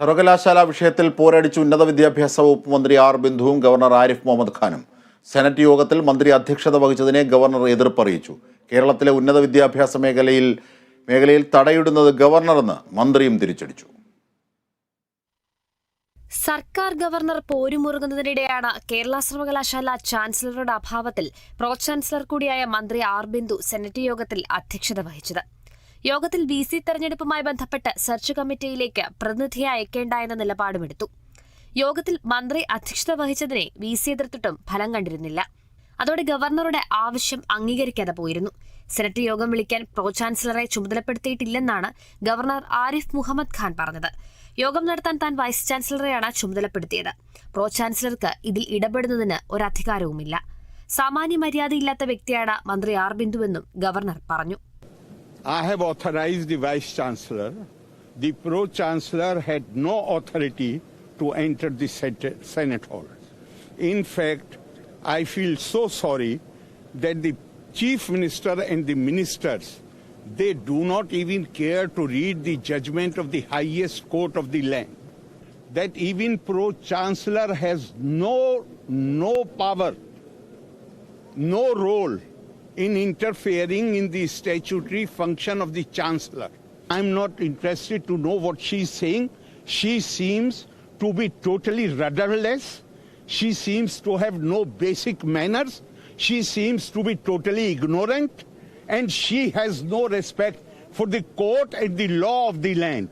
സർവകലാശാല വിഷയത്തിൽ പോരടിച്ച് ഉന്നത വിദ്യാഭ്യാസ വകുപ്പ് മന്ത്രി ആർ ബിന്ദുവും ഗവർണർ ആരിഫ് മുഹമ്മദ് ഖാനും. സെനറ്റ് യോഗത്തിൽ മന്ത്രി അധ്യക്ഷത വഹിച്ചതിനെ ഗവർണർ എതിർപ്പറിയിച്ചു. കേരളത്തിലെ ഉന്നത വിദ്യാഭ്യാസ മേഖലയിൽ മേഖലയിൽ തടയിടുന്നത് ഗവർണറെന്ന് മന്ത്രിയും തിരിച്ചടിച്ചു. സർക്കാർ ഗവർണർ പോരുമുറുകുന്നതിനിടെയാണ് കേരള സർവകലാശാല ചാൻസലറുടെ അഭാവത്തിൽ പ്രോ ചാൻസലർ കൂടിയായ മന്ത്രി ആർ ബിന്ദു സെനറ്റ് യോഗത്തിൽ അധ്യക്ഷത വഹിച്ചത്. യോഗത്തിൽ വി സി തെരഞ്ഞെടുപ്പുമായി ബന്ധപ്പെട്ട് സെർച്ച് കമ്മിറ്റിയിലേക്ക് പ്രതിനിധിയെ അയക്കേണ്ട എന്ന നിലപാടുമെടുത്തു. യോഗത്തിൽ മന്ത്രി അധ്യക്ഷത വഹിച്ചതിനെ വി സി എതിർത്തിട്ടും ഫലം കണ്ടിരുന്നില്ല. അതോടെ ഗവർണറുടെ ആവശ്യം അംഗീകരിക്കാതെ പോയിരുന്നു. സെനറ്റ് യോഗം വിളിക്കാൻ പ്രോ ചാൻസലറെ ചുമതലപ്പെടുത്തിയിട്ടില്ലെന്നാണ് ഗവർണർ ആരിഫ് മുഹമ്മദ് ഖാൻ പറഞ്ഞത്. യോഗം നടത്താൻ താൻ വൈസ് ചാൻസലറെയാണ് ചുമതലപ്പെടുത്തിയത്. പ്രോ ചാൻസലർക്ക് ഇതിൽ ഇടപെടുന്നതിന് ഒരധികാരവുമില്ല. സാമാന്യ മര്യാദയില്ലാത്ത വ്യക്തിയാണ് മന്ത്രി ആർ ബിന്ദുവെന്നും ഗവർണർ പറഞ്ഞു. I have authorized the Vice Chancellor. The Pro Chancellor had no authority to enter the Senate hall. In fact, I feel so sorry that the Chief Minister and the ministers they do not even care to read the judgment of the highest court of the land. That even Pro Chancellor has no no power no role in interfering in the statutory function of the chancellor. I'm not interested to know what she's saying. She seems to be totally rudderless. She seems to have no basic manners. She seems to be totally ignorant. And she has no respect for the court and the law of the land.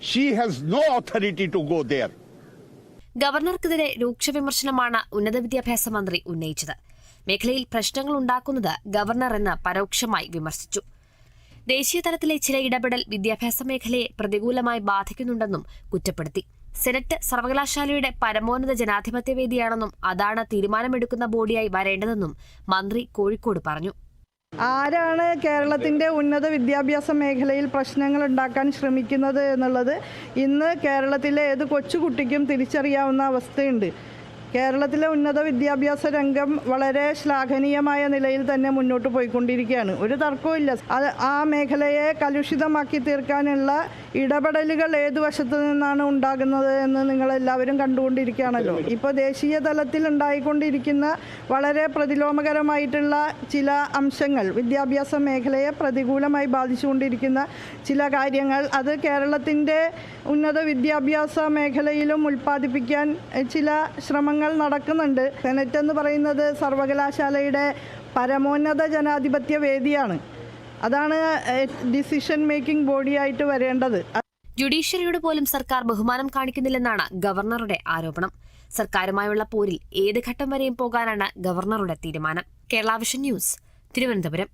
She has no authority to go there. ഗവർണർക്കെതിരെ രൂക്ഷ വിമർശനമാണ് ഉന്നത വിദ്യാഭ്യാസ മന്ത്രി ഉന്നയിച്ചത് മേഖലയിൽ പ്രശ്നങ്ങൾ ഉണ്ടാക്കുന്നത് ഗവർണർ എന്ന് പരോക്ഷമായി വിമർശിച്ചു. ദേശീയ തലത്തിലെ ചില ഇടപെടൽ വിദ്യാഭ്യാസ മേഖലയെ പ്രതികൂലമായി ബാധിക്കുന്നുണ്ടെന്നും കുറ്റപ്പെടുത്തി. സെനറ്റ് സർവകലാശാലയുടെ പരമോന്നത ജനാധിപത്യ വേദിയാണെന്നും അതാണ് തീരുമാനമെടുക്കുന്ന ബോഡിയായി വരേണ്ടതെന്നും മന്ത്രി കോഴിക്കോട് പറഞ്ഞു. ആരാണ് കേരളത്തിന്റെ ഉന്നത വിദ്യാഭ്യാസ മേഖലയിൽ പ്രശ്നങ്ങൾ ഉണ്ടാക്കാൻ ശ്രമിക്കുന്നത് എന്നുള്ളത് ഇന്ന് കേരളത്തിലെ ഏത് കൊച്ചുകുട്ടിക്കും തിരിച്ചറിയാവുന്ന അവസ്ഥയുണ്ട്. കേരളത്തിലെ ഉന്നത വിദ്യാഭ്യാസ രംഗം വളരെ ശ്ലാഘനീയമായ നിലയിൽ തന്നെ മുന്നോട്ട് പോയിക്കൊണ്ടിരിക്കുകയാണ്. ഒരു തർക്കവുമില്ല അത് ആ മേഖലയെ കലുഷിതമാക്കി തീർക്കാനുള്ള ഇടപെടലുകൾ ഏതു വശത്തു നിന്നാണ് ഉണ്ടാകുന്നത് എന്ന് നിങ്ങൾ എല്ലാവരും കണ്ടുകൊണ്ടിരിക്കുകയാണല്ലോ. ഇപ്പോൾ ദേശീയ തലത്തിൽ ഉണ്ടായിക്കൊണ്ടിരിക്കുന്ന വളരെ പ്രതിലോമകരമായിട്ടുള്ള ചില അംശങ്ങൾ വിദ്യാഭ്യാസ മേഖലയെ പ്രതികൂലമായി ബാധിച്ചുകൊണ്ടിരിക്കുന്ന ചില കാര്യങ്ങൾ അത് കേരളത്തിന്റെ ഉന്നത വിദ്യാഭ്യാസ മേഖലയിലും ഉൽപ്പാദിപ്പിക്കാൻ ചില ചില ശ്രമങ്ങൾ നടക്കുന്നുണ്ട്. സെനറ്റ് എന്ന് പറയുന്നത് സർവകലാശാലയുടെ പരമോന്നത ജനാധിപത്യ വേദിയാണ്. അതാണ് ഡിസിഷൻ മേക്കിംഗ് ബോഡിയായിട്ട് വരേണ്ടത്. ജുഡീഷ്യറിയോട് പോലും സർക്കാർ ബഹുമാനം കാണിക്കുന്നില്ലെന്നാണ് ഗവർണറുടെ ആരോപണം. സർക്കാരുമായുള്ള പോരിൽ ഏത് ഘട്ടം വരെയും പോകാനാണ് ഗവർണറുടെ തീരുമാനം. Kerala vision news Thiruvananthapuram.